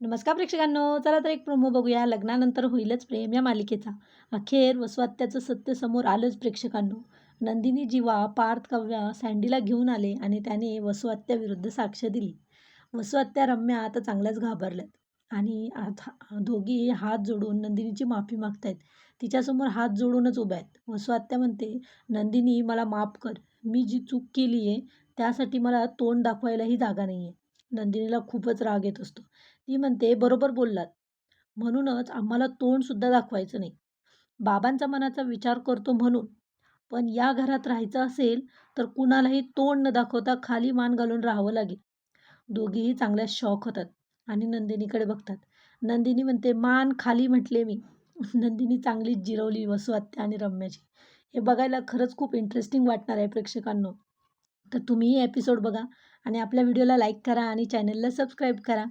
नमस्कार प्रेक्षकांनो चला तर एक प्रोमो बघूया. लग्नानंतर होईलच प्रेम या मालिकेचा. अखेर वसवात्याचं सत्य समोर आलंच प्रेक्षकांनो. नंदिनी जीवा पार्थ कव्या सँडीला घेऊन आले आणि त्याने वसुआत्याविरुद्ध साक्ष दिली. वसुआत्या रम्या आता चांगल्याच घाबरल्यात. आणि आता दोघी हात जोडून नंदिनीची माफी मागतायत. तिच्यासमोर हात जोडूनच उभ्या आहेत. वसुआत्या म्हणते नंदिनी मला माफ कर. मी जी चूक केली आहे त्यासाठी मला तोंड दाखवायलाही जागा नाही आहे नंदिनीला खूपच राग येत असतो. ती म्हणते बरोबर बोललात. म्हणूनच आम्हाला तोंडसुद्धा दाखवायचं नाही. बाबांचा मनाचा विचार करतो म्हणून. पण या घरात राहायचं असेल तर कुणालाही तोंड न दाखवता खाली मान घालून राहावं लागेल. दोघीही चांगल्या शॉक होतात आणि नंदिनीकडे बघतात. नंदिनी म्हणते मान खाली म्हटले मी. नंदिनी चांगलीच जिरवली वसुआत्या आणि रम्याची. हे बघायला खरंच खूप इंटरेस्टिंग वाटणार आहे प्रेक्षकांनो. तर तुम्हीही एपिसोड बघा आणि आपल्या व्हिडिओला लाईक करा आणि चॅनलला सबस्क्राईब करा.